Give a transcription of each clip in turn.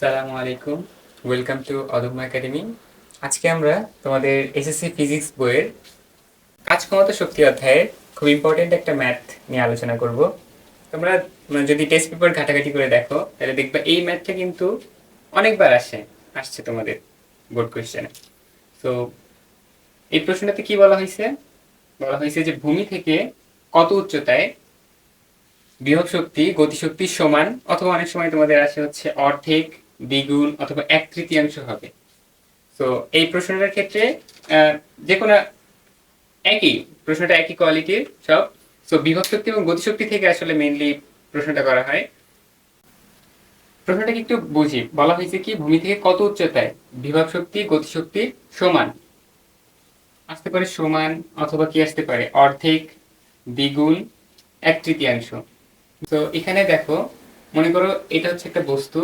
সালামু আলাইকুম। Welcome to অদম্য একাডেমি আজকে আমরা তোমাদের এসএসসি ফিজিক্স বইয়ের কাজ ক্ষমতা শক্তি অধ্যায়ের খুব ইম্পর্টেন্ট একটা ম্যাথ নিয়ে আলোচনা করব। তোমরা মানে যদি টেস্ট পেপার ঘাটাঘাটি করে দেখো, তাহলে দেখবে এই ম্যাথটা কিন্তু অনেকবার আসে, আসছে তোমাদের বোর্ড কোয়েশ্চেনে তো এই প্রশ্নটাতে কি বলা হয়েছে? বলা হয়েছে যে ভূমি থেকে কত উচ্চতায় বিভব শক্তি গতিশক্তির সমান অথবা অনেক সময় তোমাদের আসে হচ্ছে অর্ধেক দ্বিগুণ অথবা এক তৃতীয়াংশ হবে। তো এই প্রশ্নটার ক্ষেত্রে যে কোনো একই, প্রশ্নটা একই কোয়ালিটির সব। তো বিভব শক্তি এবং গতিশক্তি থেকে আসলে মেইনলি প্রশ্নটা করা হয়। প্রশ্নটাকে একটু বুঝি। বলা হয়েছে কি, ভূমি থেকে কত উচ্চতায় বিভব শক্তি গতিশক্তি সমান? আসতে পারে সমান অথবা কি আসতে পারে? অর্ধেক, দ্বিগুণ, এক তৃতীয়াংশ। তো এখানে দেখো, মনে করো এটা হচ্ছে একটা বস্তু।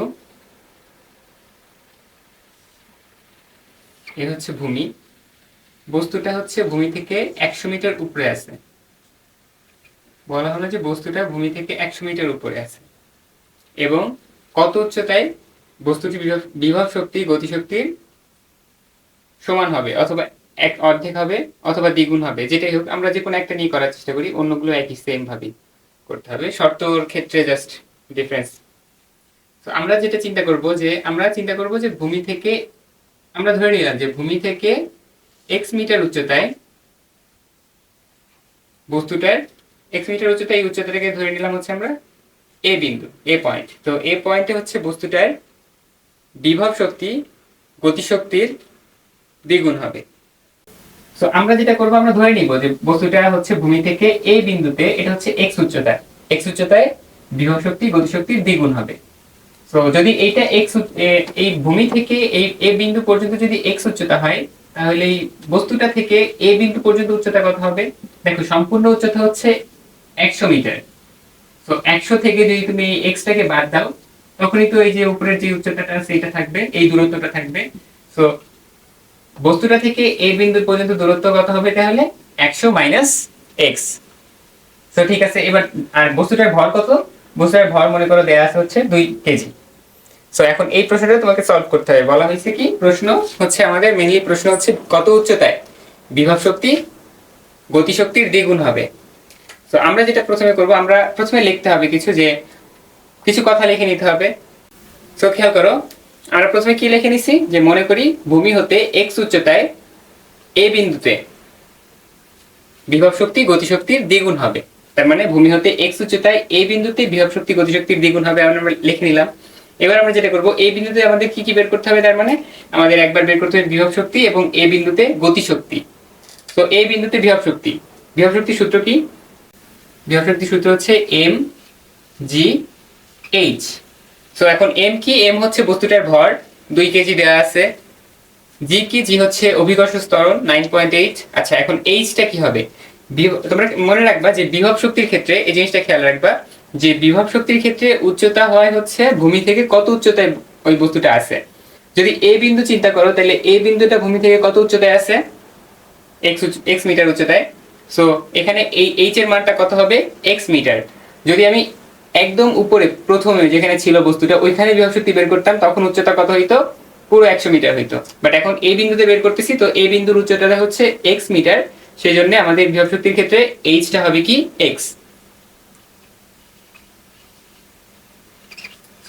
এ হচ্ছে ভূমি। বস্তুটা হচ্ছে ভূমি থেকে একশো মিটার উপরে আছে। বলা হলো যে বস্তুটা ভূমি থেকে একশো মিটার উপরে আছে। এবং কত উচ্চতায় বস্তুটি বিভব- শক্তি, গতিশক্তির সমান হবে অথবা এক অর্ধেক হবে অথবা দ্বিগুণ হবে, যেটাই হোক, আমরা যে কোনো একটা নিয়ে করার চেষ্টা করি, অন্যগুলো একই সেম ভাবেই করতে হবে। শর্তর ক্ষেত্রে জাস্ট ডিফারেন্স তো আমরা যেটা চিন্তা করব যে, আমরা চিন্তা করব যে ভূমি থেকে আমরা ধরে নিলাম যে ভূমি থেকে এক্স মিটার উচ্চতায় বস্তুটার এক্স মিটার উচ্চতায় এই উচ্চতাটাকে ধরে নিলাম হচ্ছে আমরা এ বিন্দু এ পয়েন্ট তো এ পয়েন্টে হচ্ছে বস্তুটার বিভব শক্তি, গতিশক্তির দ্বিগুণ হবে। তো আমরা যেটা করব, আমরা ধরে নিব যে বস্তুটা হচ্ছে ভূমি থেকে এই বিন্দুতে, এটা হচ্ছে এক্স উচ্চতা। এক্স উচ্চতায় বিভব শক্তি, গতিশক্তির দ্বিগুণ হবে। তো যদি এইটা এক্স এই ভূমি থেকে এই, এ বিন্দু পর্যন্ত যদি এক্স উচ্চতা হয়, তাহলে এই বস্তুটা থেকে এ বিন্দু পর্যন্ত উচ্চতা কত হবে? দেখো, সম্পূর্ণ উচ্চতা হচ্ছে একশো মিটার। তো একশো থেকে যদি তুমি এক্সটাকে বাদ দাও, তখনই তো এই যে উপরের যে উচ্চতাটা এটা থাকবে, এই দূরত্বটা থাকবে। তো বস্তুটা থেকে এই বিন্দু পর্যন্ত দূরত্ব কত হবে তাহলে? একশো মাইনাস এক্স তো ঠিক আছে, এবার, আর বস্তুটার ভর কত? বস্তুটার ভর মনে করো দেয়া আছে হচ্ছে দুই কেজি। সো এখন এই প্রশ্নটা তোমাকে সলভ করতে হবে। বলা হয়েছে কি, প্রশ্ন হচ্ছে আমাদের মেনলি প্রশ্ন হচ্ছে কত উচ্চতায় বিভব শক্তি গতিশক্তির দ্বিগুণ হবে। তো আমরা যেটা প্রথমে করব, আমরা প্রথমে লিখতে হবে কিছু যে কিছু কথা লিখে নিতে হবে। তো খেয়াল করো, আমরা প্রথমে কি লিখে নিছি? যে মনে করি ভূমি হতে এক্স উচ্চতায় এ বিন্দুতে বিভব শক্তি গতিশক্তির দ্বিগুণ হবে। তার মানে ভূমি হতে এক্স উচ্চতায় এ বিন্দুতে বিভব শক্তি গতিশক্তির দ্বিগুণ হবে আমরা লিখে নিলাম। এবার আমরা যেটা করব, এই বিন্দুতে আমাদের কি কি বের করতে হবে? তার মানে আমাদের একবার বের করতে হবে বিভব শক্তি এবং এ বিন্দুতে গতিশক্তি তো এই বিন্দুতে বিভব শক্তি। বিভব শক্তির সূত্র কি? বিভব শক্তির সূত্র হচ্ছে এম জি এইচ। তো এখন এম কি? এম হচ্ছে বস্তুটার ভর। দুই কেজি দেওয়া আছে। জি কি? জি হচ্ছে অভিকর্ষ স্তরণ নাইন পয়েন্ট এইট। আচ্ছা এখন এইচটা কি হবে? তোমরা মনে রাখবা যে বিভব শক্তির ক্ষেত্রে এই জিনিসটা খেয়াল রাখবা। যে বিভব শক্তির ক্ষেত্রে উচ্চতা হয় হচ্ছে ভূমি থেকে কত উচ্চতায় ওই বস্তুটা আছে? যদি এ বিন্দু চিন্তা করো, তাহলে এ বিন্দুটা ভূমি থেকে কত উচ্চতায় আছে? এক্স এক্স মিটার উচ্চতায়। সো এখানে এই এইচ এর মানটা কত হবে? এক্স মিটার যদি আমি একদম উপরে, প্রথমে যেখানে ছিল বস্তুটা, ওইখানে বিভব শক্তি বের করতাম, তখন উচ্চতা কত হইতো? পুরো একশো মিটার হইতো। বাট এখন এই বিন্দুতে বের করতেছি, তো এই বিন্দুর উচ্চতাটা হচ্ছে এক্স মিটার সেই জন্য আমাদের বিভব শক্তির ক্ষেত্রে এইচটা হবে কি? X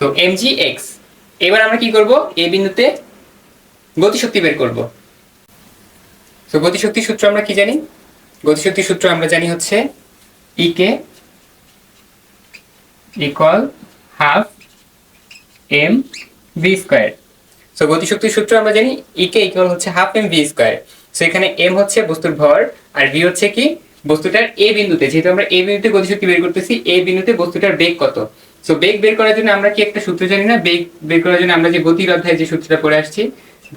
so M G X এবার আমরা কি করব? এই বিন্দুতে গতিশক্তি বের করব। তো গতিশক্তির সূত্র আমরা কি জানি? গতিশক্তির সূত্র আমরা জানি হচ্ছে E K equal half M V square so গতিশক্তির সূত্র আমরা জানি ই কে ইকুয়াল হচ্ছে half M V square so এখানে এম হচ্ছে বস্তুর ভর, আর ভি হচ্ছে কি? বস্তুটার এ বিন্দুতে। যেহেতু আমরা এ বিন্দুতে গতিশক্তি বের করতেছি এ বিন্দুতে বস্তুটার বেগ কত? সো বেগ বের করার জন্য আমরা কি একটা সূত্র জানি না? বেগ বের করার জন্য আমরা যে গতির অধ্যায়ে যে সূত্রটা পড়ে আসছি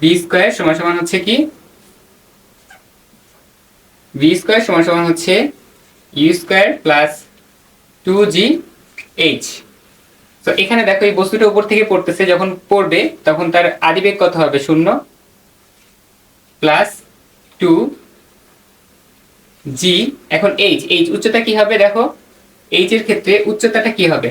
বি স্কোয়ার সমান সমান হচ্ছে কি? ভি স্কোয়ার সমান সমান হচ্ছে U square plus two G H তো এখানে দেখো এই বস্তুটা উপর থেকে পড়তেছে, যখন পড়বে তখন তার আদিবেগ কত হবে? শূন্য প্লাস টু জি এখন এইচ এইচ উচ্চতা কি হবে দেখো? এইচ এর ক্ষেত্রে উচ্চতাটা কি হবে?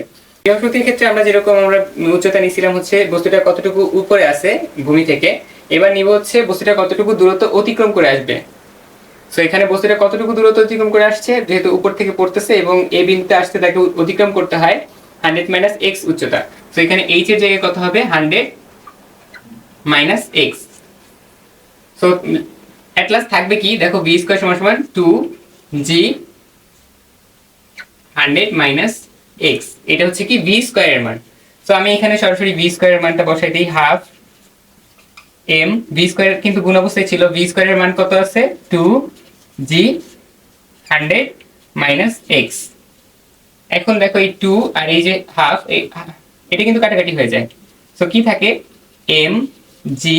বিভব ক্ষেত্রে আমরা যেরকম আমরা উচ্চতা নিয়েছিলাম হচ্ছে বস্তুটা কতটুকু উপরে আছে ভূমি থেকে, এবার নিব হচ্ছে বস্তুটা কতটুকু দূরত্ব অতিক্রম করে আসবে। সো এখানে বস্তুটা কতটুকু দূরত্ব অতিক্রম করে আসছে যেহেতু উপর থেকে পড়তেছে এবং এ বিন্দুতে আসতে তাকে অতিক্রম করতে হয় হান্ড্রেড মাইনাস এক্স উচ্চতা। সো এখানে এইচ এর জায়গায় কত হবে? Hundred minus X. So at last থাকবে কি? দেখো বি স্কোয়ার সমান সমান two G hundred minus X এটা হচ্ছে কি বি স্কোয়ারের মান। সো আমি এখানে সরাসরি বি স্কোয়ারের মানটা বসাই দিই হাফ এম বি স্কোয়ার কিন্তু গুণ অবস্থায় ছিল বি স্কোয়ারের মান কত আছে? Two G hundred minus X এখন দেখো এই টু আর এই যে হাফ এটা কিন্তু কাটাকাটি হয়ে যায়। সো কি থাকে? M G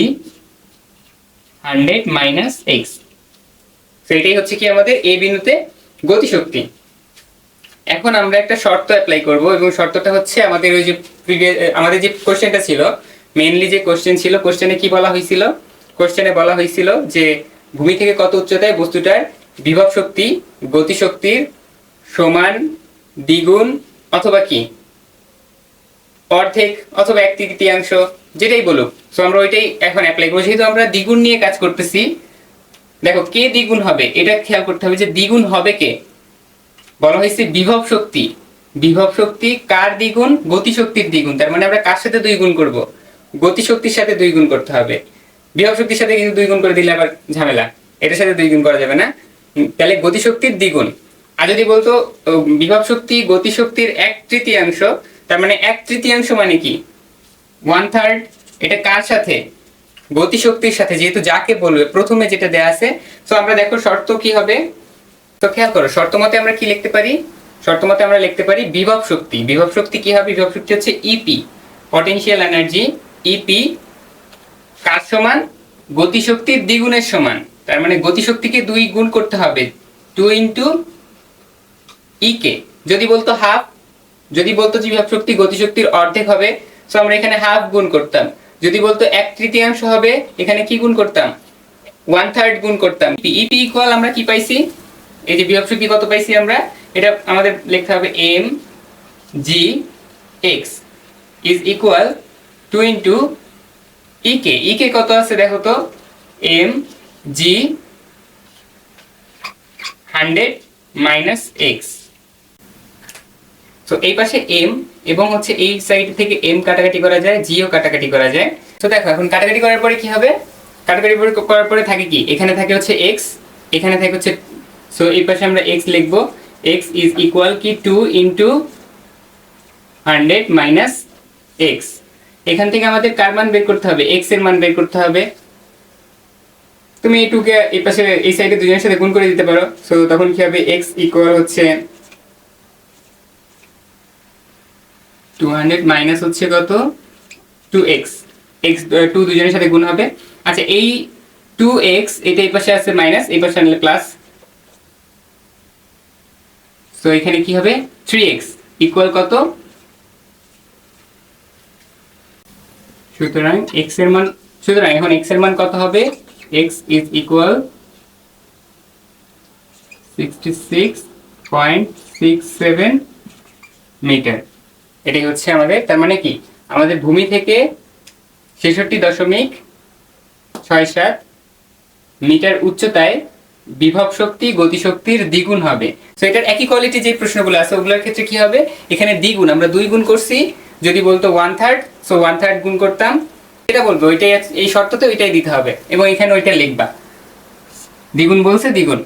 hundred minus X তো এটাই হচ্ছে কি আমাদের এ বিন্দুতে গতিশক্তি। এখন আমরা একটা শর্ত অ্যাপ্লাই করব এবং শর্তটা হচ্ছে আমাদের ওই যে আমাদের যে কোশ্চেনটা ছিল মেইনলি যে কোশ্চেন ছিল কোশ্চেনে কি বলা হয়েছিল? কোশ্চেনে বলা হয়েছিল যে ভূমি থেকে কত উচ্চতায় বস্তুটার বিভব শক্তি, গতিশক্তির সমান, দ্বিগুণ অথবা কি? অর্ধেক অথবা এক তৃতীয়াংশ, যেটাই বলুক। সো আমরা ওইটাই এখন অ্যাপ্লাই করব। যেহেতু আমরা দ্বিগুণ নিয়ে কাজ করতেছি, দেখো কে দ্বিগুণ হবে? এটা খেয়াল করতে হবে যে দ্বিগুণ হবে কে? বলা হয়েছে বিভব শক্তি। বিভব শক্তি কার দ্বিগুণ? গতি শক্তির দ্বিগুণ। তার মানে আমরা কার সাথে দুই গুণ করব? গতি শক্তির সাথে দুই গুণ করতে হবে। বিভব শক্তির সাথে কিন্তু দুই গুণ করে দিলে আবার ঝামেলা। এটার সাথে দুই গুণ করা যাবে না। তাহলে গতি শক্তির দ্বিগুণ। আর যদি বলতো বিভব শক্তি গতি শক্তির এক তৃতীয়াংশ, তার মানে এক তৃতীয়াংশ মানে কি? ওয়ান থার্ড এটা কার সাথে? গতি শক্তির সাথে, যেহেতু যাকে বলবে, প্রথমে যেটা দেয়া আছে। তো আমরা দেখো শর্ত কি হবে? তো খেয়াল করো শর্ত মতে আমরা কি লিখতে পারি? শর্ত মতে আমরা লিখতে পারি বিভব শক্তি। বিভব শক্তি কি হবে? বিভব শক্তি হচ্ছে E P potential energy E P কার সমান? গতিশক্তির দ্বিগুণের সমান। তার মানে গতিশক্তিকে দুই গুণ করতে হবে। টু ইন্টু ইকে যদি বলতো হাফ যদি বলতো যে বিভব শক্তি গতিশক্তির অর্ধেক হবে তো আমরা এখানে হাফ গুণ করতাম। যদি বলতো এক তৃতীয়াংশ হবে, এখানে কি গুণ করতাম? ওয়ান থার্ড গুণ করতাম। ইপি ইকুয়াল আমরা কি পাইছি? এই যে বিভব শক্তি কত পাইছি আমরা? এটা আমাদের লিখতে হবে M G X is equal to into E K E K কত আছে দেখো তো? M G hundred minus X তো এই পাশে এম এবং হচ্ছে এই সাইড থেকে এম কাটাকাটি করা যায় জিও কাটাকাটি করা যায়। তো দেখো, এখন কাটাকাটি করার পরে কি হবে? কাটাকাটি করার পরে থাকে কি? এখানে থাকে হচ্ছে এক্স এখানে থাকে হচ্ছে সো এই পাশে আমরা এক্স লিখব। এক্স ইজ ইকুয়াল কি? Two into hundred minus X এখান থেকে আমাদের কার মান বের করতে হবে? এক্সের মান বের করতে হবে। তুমি টুকে এই পাশে, এই সাইডে দুজনের সাথে গুণ করে দিতে পারো। সো তখন কি হবে? এক্স ইকুয়াল হচ্ছে টু হান্ড্রেড মাইনাস হচ্ছে কত? টু এক্স এক্স টু দুজনের সাথে গুণ হবে। আচ্ছা এই টু এক্স এটা এই পাশে আছে মাইনাস এই পাশে আনলে প্লাস তো এখানে কি হবে? থ্রি এক্স ইকুয়াল কত? সুতরাং এক্সের মান, সুতরাং এখন এক্সের মান কত হবে? X is equal sixty six point six seven metre এটাই হচ্ছে আমাদের, তার মানে কি? আমাদের ভূমি থেকে ছেষট্টি দশমিক ছয় সাত মিটার উচ্চতায় বিভব শক্তি গতিশক্তির দ্বিগুণ হবে। তো এটার একই কোয়ালিটি যে প্রশ্নগুলো আছে, ওগুলোর ক্ষেত্রে কি হবে? এখানে দ্বিগুণ, আমরা দুই গুণ করছি। যদি বলতো one third so one third গুণ করতাম। এটা বলব, ওইটাই এই শর্ততে ওইটাই দিতে হবে। এবং এখানে ওইটা লিখবা। দ্বিগুণ বলছে, দ্বিগুণ।